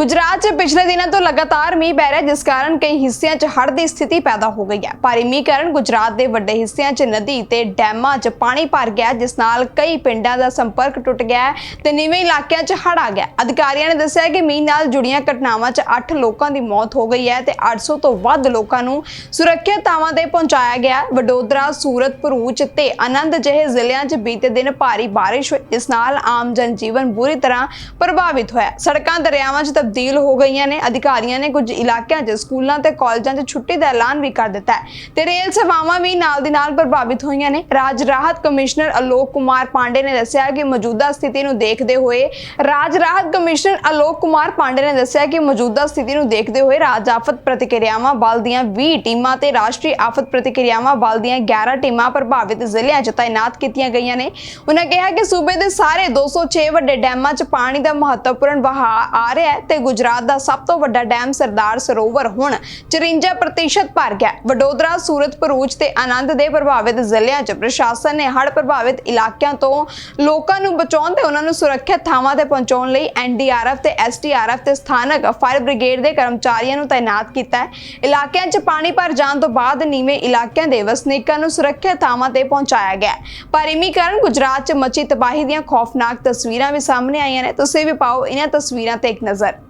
ਗੁਜਰਾਤ 'ਚ ਪਿਛਲੇ ਦਿਨਾਂ ਤੋਂ ਲਗਾਤਾਰ ਮੀਂਹ ਪੈ ਰਿਹਾ, ਜਿਸ ਕਾਰਨ ਕਈ ਹਿੱਸਿਆਂ 'ਚ ਹੜ੍ਹ ਦੀ ਸਥਿਤੀ ਪੈਦਾ ਹੋ ਗਈ ਹੈ। ਭਾਰੀ ਮੀਂਹ ਕਾਰਨ ਗੁਜਰਾਤ ਦੇ ਵੱਡੇ ਹਿੱਸਿਆਂ 'ਚ ਨਦੀ ਤੇ ਡੈਮਾਂ 'ਚ ਪਾਣੀ ਭਰ ਗਿਆ, ਜਿਸ ਨਾਲ ਕਈ ਪਿੰਡਾਂ ਦਾ ਸੰਪਰਕ ਟੁੱਟ ਗਿਆ ਤੇ ਨੀਵੇਂ ਇਲਾਕਿਆਂ 'ਚ ਹੜ੍ਹ ਆ ਗਿਆ ਅਧਿਕਾਰੀਆਂ ਨੇ ਦੱਸਿਆ ਕਿ ਮੀਂਹ ਨਾਲ ਜੁੜੀਆਂ ਘਟਨਾਵਾਂ 'ਚ 8 ਲੋਕਾਂ ਦੀ ਮੌਤ ਹੋ ਗਈ ਹੈ ਤੇ 800 ਤੋਂ ਵੱਧ ਲੋਕਾਂ ਨੂੰ ਸੁਰੱਖਿਅਤ ਥਾਵਾਂ ਤੇ ਪਹੁੰਚਾਇਆ ਗਿਆ ਵਡੋਦਰਾ, ਸੂਰਤ, ਭਰੂਚ ਤੇ ਆਨੰਦ ਜਿਹੇ ਜ਼ਿਲ੍ਹਿਆਂ 'ਚ ਬੀਤੇ ਦਿਨ ਭਾਰੀ ਬਾਰਿਸ਼ ਹੋਈ, ਜਿਸ ਨਾਲ ਆਮ ਜਨਜੀਵਨ ਬੁਰੀ ਤਰ੍ਹਾਂ ਪ੍ਰਭਾਵਿਤ ਹੋਇਆ ਸੜਕਾਂ, ਦਰਿਆਵਾਂ 'ਚ ਤਬਦੀਲ ਹੋ ਗਈਆਂ ਨੇ, ਅਧਿਕਾਰੀਆਂ ਨੇ ਕੁਝ ਇਲਾਕਿਆਂ 'ਚ, ਸਕੂਲਾਂ ਤੇ ਕਾਲਜਾਂ 'ਚ ਛੁੱਟੀ ਦਾ ਐਲਾਨ ਵੀ ਕਰ ਦਿੱਤਾ ਹੈ। ਤੇ ਰੇਲ ਸੇਵਾਵਾਂ ਵੀ ਨਾਲ ਦੀ ਨਾਲ ਪ੍ਰਭਾਵਿਤ ਹੋਈਆਂ ਨੇ। ਰਾਜ ਰਾਹਤ ਕਮਿਸ਼ਨਰ ਅਲੋਕ ਕੁਮਾਰ ਪਾਂਡੇ ਨੇ ਦੱਸਿਆ ਕਿ ਮੌਜੂਦਾ ਸਥਿਤੀ ਨੂੰ ਦੇਖਦੇ ਹੋਏ, ਰਾਜ ਰਾਹਤ ਕਮਿਸ਼ਨਰ ਅਲੋਕ ਕੁਮਾਰ ਪਾਂਡੇ ਨੇ ਦੱਸਿਆ ਕਿ ਮੌਜੂਦਾ ਸਥਿਤੀ ਨੂੰ ਦੇਖਦੇ ਹੋਏ ਰਾਜ ਆਫਤ ਪ੍ਰਤੀਕਿਰਿਆਵਾਂ ਬਲ ਦੀਆਂ 20 ਟੀਮਾਂ ਤੇ ਰਾਸ਼ਟਰੀ ਆਫਤ ਪ੍ਰਤੀਕਿਰਿਆਵਾਂ ਬਲ ਦੀਆਂ 11 ਟੀਮਾਂ ਪ੍ਰਭਾਵਿਤ ਜ਼ਿਲ੍ਹਿਆਂ 'ਚ ਤਾਇਨਾਤ ਕੀਤੀਆਂ ਗਈਆਂ ਨੇ। ਉਹਨਾਂ ਕਿਹਾ ਕਿ ਸੂਬੇ ਦੇ ਸਾਰੇ 206 ਵੱਡੇ ਡੈਮਾਂ 'ਚ ਪਾਣੀ ਦਾ ਮਹੱਤਵਪੂਰਨ ਵਹਾਅ ਆ ਰਿਹਾ ਹੈ ਤੇ ਗੁਜਰਾਤ ਦਾ ਸਭ ਤੋਂ ਵੱਡਾ ਡੈਮ ਸਰਦਾਰ ਸਰੋਵਰ ਹੁਣ 54% ਭਰ ਗਿਆ ਵਡੋਦਰਾ, ਸੂਰਤ, ਭਰੂਚ ਤੇ ਆਨੰਦ ਦੇ ਪ੍ਰਭਾਵਿਤ ਜ਼ਿਲ੍ਹਿਆਂ 'ਚ ਪ੍ਰਸ਼ਾਸਨ ਨੇ ਹੜ੍ਹ ਪ੍ਰਭਾਵਿਤ ਇਲਾਕਿਆਂ ਤੋਂ ਲੋਕਾਂ ਨੂੰ ਬਚਾਉਣ ਤੇ ਉਹਨਾਂ ਨੂੰ ਸੁਰੱਖਿਅਤ ਥਾਵਾਂ ਤੇ ਪਹੁੰਚਾਉਣ ਲਈ ਐਨਡੀਆਰਐਫ ਤੇ ਐਸਡੀਆਰਐਫ ਤੇ ਸਥਾਨਕ ਫਾਇਰ ਬ੍ਰਿਗੇਡ ਦੇ ਕਰਮਚਾਰੀਆਂ ਨੂੰ ਤਾਇਨਾਤ ਕੀਤਾ ਹੈ। ਇਲਾਕਿਆਂ 'ਚ ਪਾਣੀ ਭਰ ਜਾਣ ਤੋਂ ਬਾਅਦ ਨੀਵੇਂ ਇਲਾਕਿਆਂ ਦੇ ਵਸਨੀਕਾਂ ਨੂੰ ਸੁਰੱਖਿਅਤ ਥਾਵਾਂ ਤੇ ਪਹੁੰਚਾਇਆ ਗਿਆ ਪਰ ਭਾਰੀ ਕਾਰਨ ਗੁਜਰਾਤ 'ਚ ਮਚੀ ਤਬਾਹੀ ਦੀਆਂ ਖੌਫਨਾਕ ਤਸਵੀਰਾਂ ਵੀ ਸਾਹਮਣੇ ਆਈਆਂ ਨੇ। ਤੁਸੀਂ ਵੀ ਪਾਓ ਇਹਨਾਂ ਤਸਵੀਰਾਂ ਤੇ ਇੱਕ ਨਜ਼ਰ।